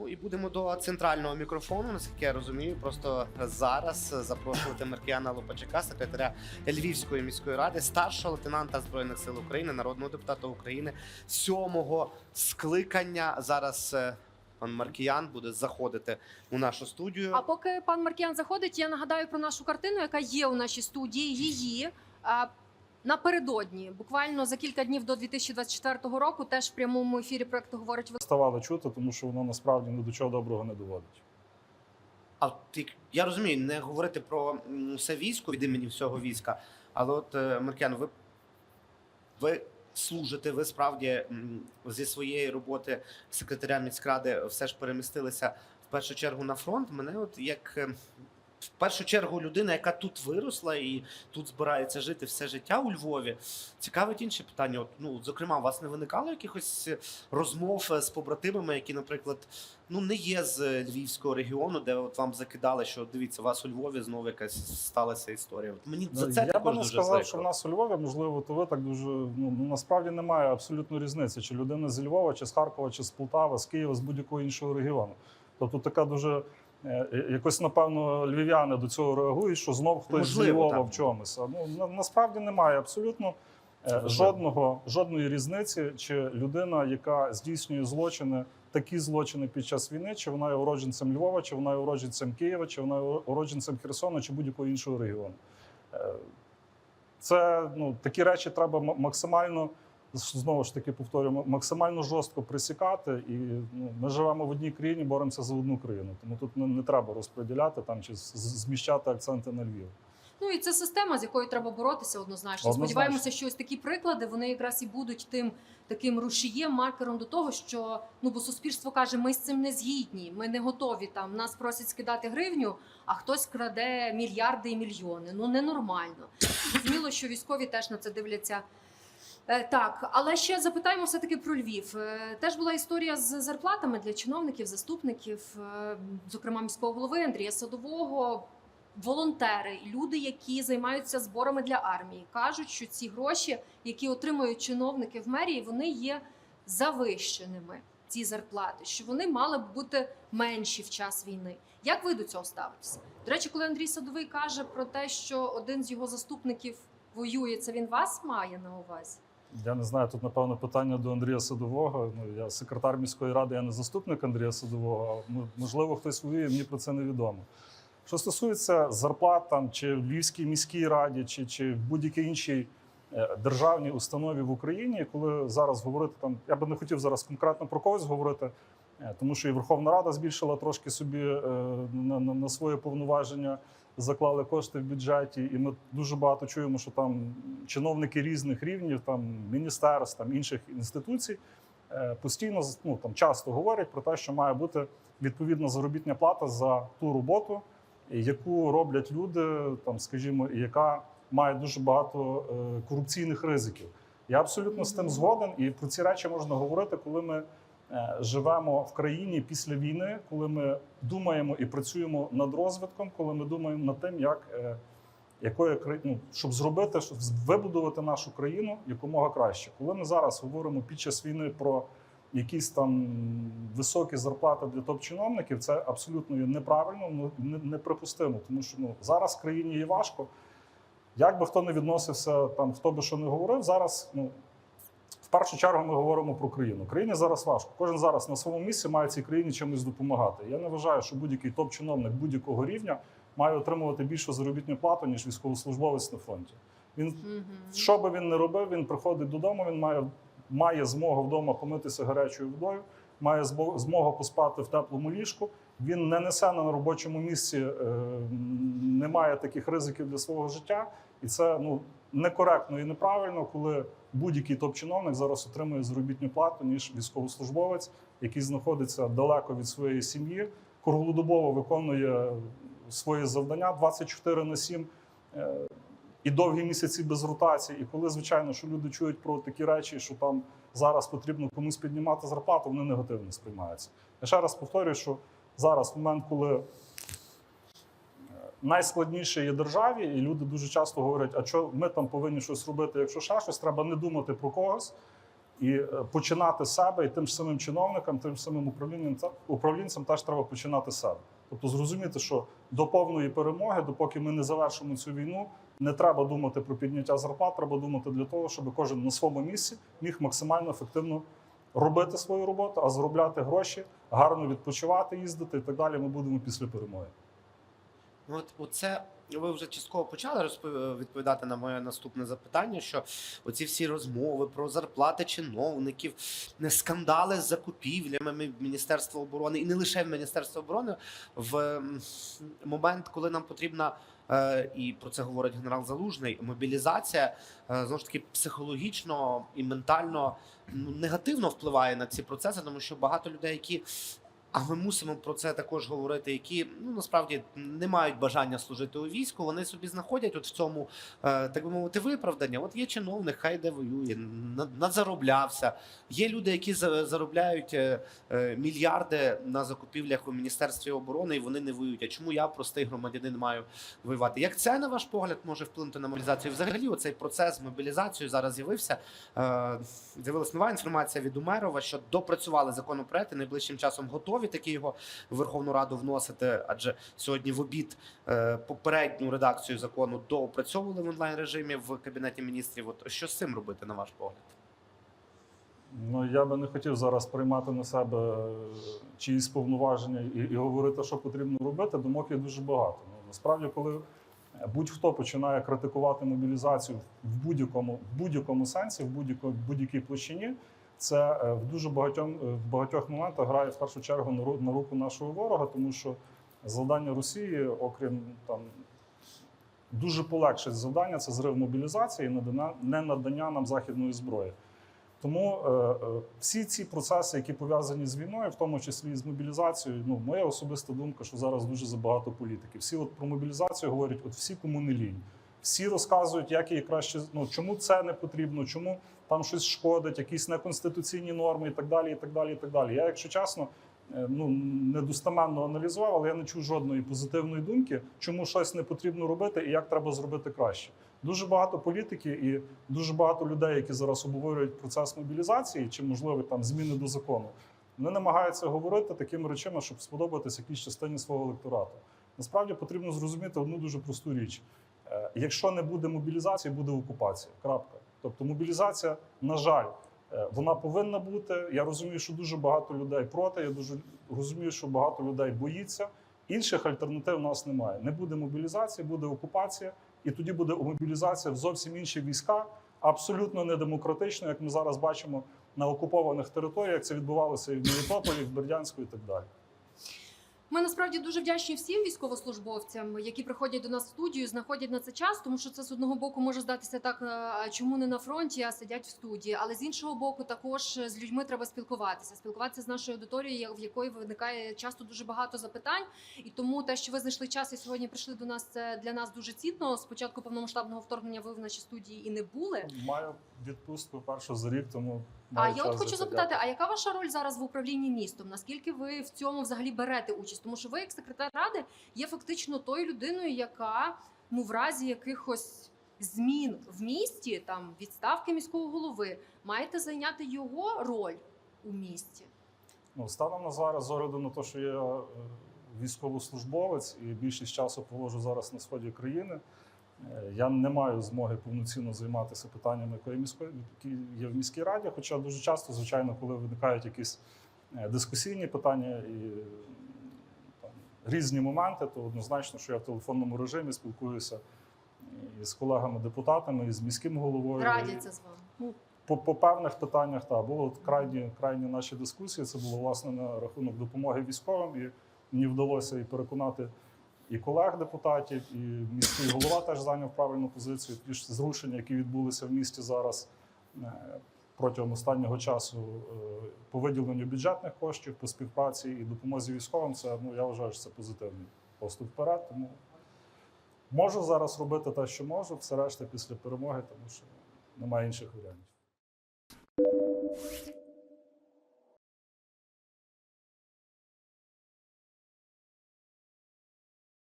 Ну і будемо до центрального мікрофону, наскільки я розумію. Просто зараз запрошувати Маркіяна Лопачака, секретаря Львівської міської ради, старшого лейтенанта збройних сил України, народного депутата України сьомого скликання. Зараз е, пан Маркіян буде заходити у нашу студію. А поки пан Маркіян заходить, я нагадаю про нашу картину, яка є у нашій студії. Її а, напередодні, буквально за кілька днів до 2024 року, теж в прямому ефірі проекту говорить ставали чути, тому що воно насправді ні до чого доброго не доводить. А ти я розумію, не говорити про все військо від імені всього війська. Але от е, Маркіян, ви, ви служите, ви справді зі своєї роботи секретаря міськради все ж перемістилися в першу чергу на фронт. Мене, от як е, в першу чергу, людина, яка тут виросла і тут збирається жити все життя у Львові. Цікавить інше питання. От, ну, зокрема, у вас не виникало якихось розмов е, з побратимами, які, наприклад, ну не є з львівського регіону, де от вам закидали, що дивіться, у вас у Львові знову якась сталася історія. От мені за це Ну, Я також би не дуже сказав, прикро. що в нас у Львові, можливо, то ви так дуже ну насправді немає абсолютно різниці, чи людина з Львова, чи з Харкова, чи з Полтави, з Києва, з будь-якого іншого регіону. Тобто така дуже якось напевно львів'яни до цього реагують, що знов хтось з Львова так. в чомусь. Ну на, насправді немає абсолютно е, Можливо. жодного жодної різниці, чи людина, яка здійснює злочини. Такі злочини під час війни, чи вона є уродженцем Львова, чи вона є уродженцем Києва, чи вона є уродженцем Херсона, чи будь-якого іншого регіону. Е, Це ну такі речі треба максимально знову ж таки повторюємо, максимально жорстко присікати. І ну, ми живемо в одній країні, боремося за одну країну. Тому тут не, не треба розподіляти там чи зміщати акценти на Львів. Ну і це система, з якою треба боротися однозначно. Однозначно. Сподіваємося, що ось такі приклади вони якраз і будуть тим таким рушієм, маркером до того, що ну бо суспільство каже, ми з цим не згідні, ми не готові там. Нас просять скидати гривню, а хтось краде мільярди і мільйони. Ну ненормально. Зрозуміло, що військові теж на це дивляться. Е, Так, але ще запитаємо все таки про Львів. Е, Теж була історія з зарплатами для чиновників, заступників, е, зокрема міського голови Андрія Садового. Волонтери, люди, які займаються зборами для армії, кажуть, що ці гроші, які отримують чиновники в мерії, вони є завищеними. Ці зарплати, що вони мали б бути менші в час війни. Як ви до цього ставитеся? До речі, коли Андрій Садовий каже про те, що один з його заступників воює, це він вас має на увазі? Я не знаю, тут напевно питання до Андрія Садового. Ну я секретар міської ради, я не заступник Андрія Садового. Можливо, хтось воює, мені про це невідомо. Що стосується зарплат там чи в Львівській міській раді, чи, чи в будь-якій іншій е, державній установі в Україні, коли зараз говорити там, я би не хотів зараз конкретно про когось говорити, е, тому що і Верховна Рада збільшила трошки собі е, на, на, на своє повноваження, заклали кошти в бюджеті, і ми дуже багато чуємо, що там чиновники різних рівнів, там міністерств, там інших інституцій е, постійно ну, там часто говорять про те, що має бути відповідна заробітня плата за ту роботу, яку роблять люди, там, скажімо, яка має дуже багато е, корупційних ризиків. Я абсолютно з тим згоден, і про ці речі можна говорити, коли ми живемо в країні після війни, коли ми думаємо і працюємо над розвитком, коли ми думаємо над тим, як е, кра- ну, щоб зробити, щоб вибудувати нашу країну якомога краще. Коли ми зараз говоримо під час війни про якісь там високі зарплати для топ-чиновників, це абсолютно неправильно, ну, не- неприпустимо, тому що ну зараз країні є важко. Як би хто не відносився, там хто би що не говорив, зараз ну. В першу чергу ми говоримо про країну. Країні зараз важко. Кожен зараз на своєму місці має цій країні чимось допомагати. Я не вважаю, що будь-який топ-чиновник будь-якого рівня має отримувати більшу заробітну плату, ніж військовослужбовець на фронті. Він Угу. що би він не робив, він приходить додому, він має, має змогу вдома помитися гарячою водою, має змогу поспати в теплому ліжку. Він не несе на робочому місці, е, не має таких ризиків для свого життя. І це ну, некоректно і неправильно, коли будь-який топ-чиновник зараз отримує заробітну плату, ніж військовослужбовець, який знаходиться далеко від своєї сім'ї, круглодобово виконує свої завдання 24 на 7 е, і довгі місяці без ротації. І коли, звичайно, що люди чують про такі речі, що там зараз потрібно комусь піднімати зарплату, вони негативно сприймаються. Я ще раз повторюю, що зараз момент, коли найскладніше є державі, і люди дуже часто говорять, а що ми там повинні щось робити, якщо ще щось, треба не думати про когось. І е, починати з себе, і тим ж самим чиновникам, тим ж самим управлінням та- управлінцям теж треба починати з себе. Тобто зрозуміти, що до повної перемоги, допоки ми не завершимо цю війну, не треба думати про підняття зарплат, треба думати для того, щоб кожен на своєму місці міг максимально ефективно робити свою роботу, а заробляти гроші, гарно відпочивати, їздити і так далі. Ми будемо після перемоги. Ну, От оце ви вже частково почали розпов- відповідати на моє наступне запитання, що оці всі розмови про зарплати чиновників, не скандали з закупівлями Міністерства оборони, і не лише в Міністерства оборони, в момент, коли нам потрібна. е, І про це говорить генерал Залужний. Мобілізація е, знову ж таки психологічно і ментально ну, негативно впливає на ці процеси, тому що багато людей, які а ми мусимо про це також говорити, які ну насправді не мають бажання служити у війську. Вони собі знаходять от в цьому, е, так би мовити, виправдання. От є чиновник, хай де воює, над- надзароблявся. Є люди, які за- заробляють е, е, мільярди на закупівлях у міністерстві оборони, і вони не воюють. А чому я, простий громадянин, маю воювати? Як це на ваш погляд може вплинути на мобілізацію? Взагалі, оцей процес з мобілізацією зараз з'явився. З'явилась нова інформація від Умерова, що допрацювали законопроект найближчим часом готові таки його в Верховну Раду вносити. Адже сьогодні в обід е, попередню редакцію закону доопрацьовували в онлайн режимі в кабінеті міністрів. От що з цим робити, на ваш погляд? Ну я би не хотів зараз приймати на себе е, чиїсь повноваження і, і говорити, що потрібно робити. Думок є дуже багато. Ну насправді, коли будь-хто починає критикувати мобілізацію в будь-якому в будь-якому сенсі, в будь-якій площині, це е, в дуже багатьом е, в багатьох моментах грає в першу чергу на руку нашого ворога, тому що завдання Росії, окрім там. Дуже полегшить завдання це зрив мобілізації і не надання нам західної зброї. Тому е, е, всі ці процеси, які пов'язані з війною, в тому числі і з мобілізацією, ну моя особиста думка, що зараз дуже забагато політики. Всі от про мобілізацію говорять, от всі кому не лінь. Всі розказують, як її краще ну чому це не потрібно, чому там щось шкодить, якісь неконституційні норми і так далі. І так далі, і так далі. Я, якщо чесно, е, ну недостеменно аналізував, але я не чув жодної позитивної думки, чому щось не потрібно робити і як треба зробити краще. Дуже багато політики і дуже багато людей, які зараз обговорюють процес мобілізації чи можливо там зміни до закону. Вони намагаються говорити такими речами, щоб сподобатися якійсь частині свого електорату. Насправді потрібно зрозуміти одну дуже просту річ: якщо не буде мобілізації, буде окупація. Крапка. Тобто, мобілізація, на жаль, е, вона повинна бути. Я розумію, що дуже багато людей проти. Я дуже розумію, що багато людей боїться. Інших альтернатив у нас немає. Не буде мобілізації, буде окупація, і тоді буде мобілізація в зовсім інші війська, абсолютно недемократично, як ми зараз бачимо на окупованих територіях. Це відбувалося і в Мелітополі, і в Бердянську, і так далі. Ми насправді дуже вдячні всім військовослужбовцям, які приходять до нас в студію, знаходять на це час, тому що це з одного боку може здатися так, е, чому не на фронті, а сидять в студії. Але з іншого боку, також з людьми треба спілкуватися, спілкуватися з нашою аудиторією, в якої виникає часто дуже багато запитань. І тому те, що ви знайшли час і сьогодні прийшли до нас, це для нас дуже цінно. Спочатку повномасштабного вторгнення ви в нашій студії і не були. Маю відпустку першу за рік, тому А я от хочу запитати, а яка ваша роль зараз в управлінні містом? Наскільки ви в цьому взагалі берете участь? Тому що ви, як секретар ради, є фактично тою людиною, яка ну в разі якихось змін в місті, там відставки міського голови, маєте зайняти його роль у місті. Ну, станом на зараз, з огляду на те, що я е, військовослужбовець і більшість часу проводжу зараз на сході країни, я не маю змоги повноцінно займатися питаннями, які є в міській раді. Хоча дуже часто, звичайно, коли виникають якісь е, дискусійні питання і е, там, різні моменти, то однозначно, що я в телефонному режимі спілкуюся і з колегами-депутатами, і з міським головою. Радяться з вами. Ну, по, по певних питаннях та було от крайні, крайні наші дискусії. Це було власне на рахунок допомоги військовим, і мені вдалося і переконати і колег депутатів, і міський голова теж зайняв правильну позицію. Ті ж зрушення, які відбулися в місті зараз е, протягом останнього часу е, по виділенню бюджетних коштів, по співпраці і допомозі військовим. Це ну я вважаю, що це позитивний поступ вперед. Тому можу зараз робити те, що можу, все решта після перемоги, тому що немає інших варіантів.